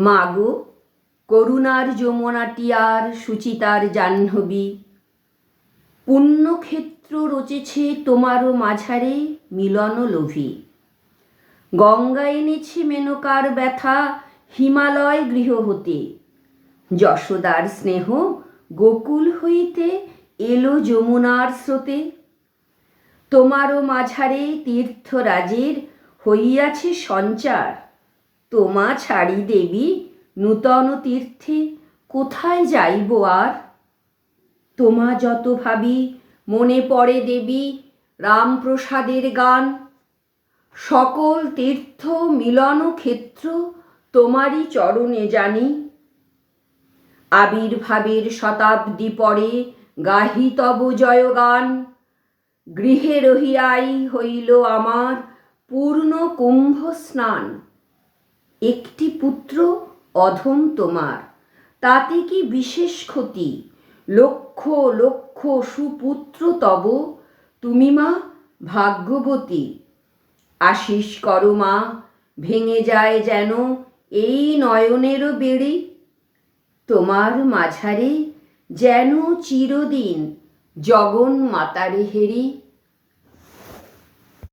মাগো, করুণার যমুনাটিয়ার সুচিতার জাহ্নবী। পুণ্যক্ষেত্র রচেছে তোমারও মাঝারে মিলন লোভী। গঙ্গা এনেছে মেনকার ব্যথা, হিমালয় গৃহ হতে। যশোদার স্নেহ গোকুল হইতে এলো যমুনার স্রোতে। তোমারও মাঝারে তীর্থরাজের হইয়াছে সঞ্চার। তোমা ছাড়ি দেবী, নূতন তীর্থে কোথায় যাইব আর? তোমা যত ভাবি, মনে পড়ে দেবী রামপ্রসাদের গান। সকল তীর্থ মিলন ক্ষেত্র তোমারই চরণে জানি। আবির্ভাবের শতাব্দী পরে গাহি তব জয়গান। গৃহে রহিয়াই হইল আমার পূর্ণ কুম্ভ স্নান। একটি পুত্র অধম তোমার। তাতে কি বিশেষ ক্ষতি? লক্ষ লক্ষ সুপুত্র তব। তুমি মা ভাগ্যবতী। আশিস করো মা, ভেঙে যায় যেন এই নয়নেরও বেড়ি। তোমার মাঝারে যেন চিরদিন জগন মাতারে হেরি।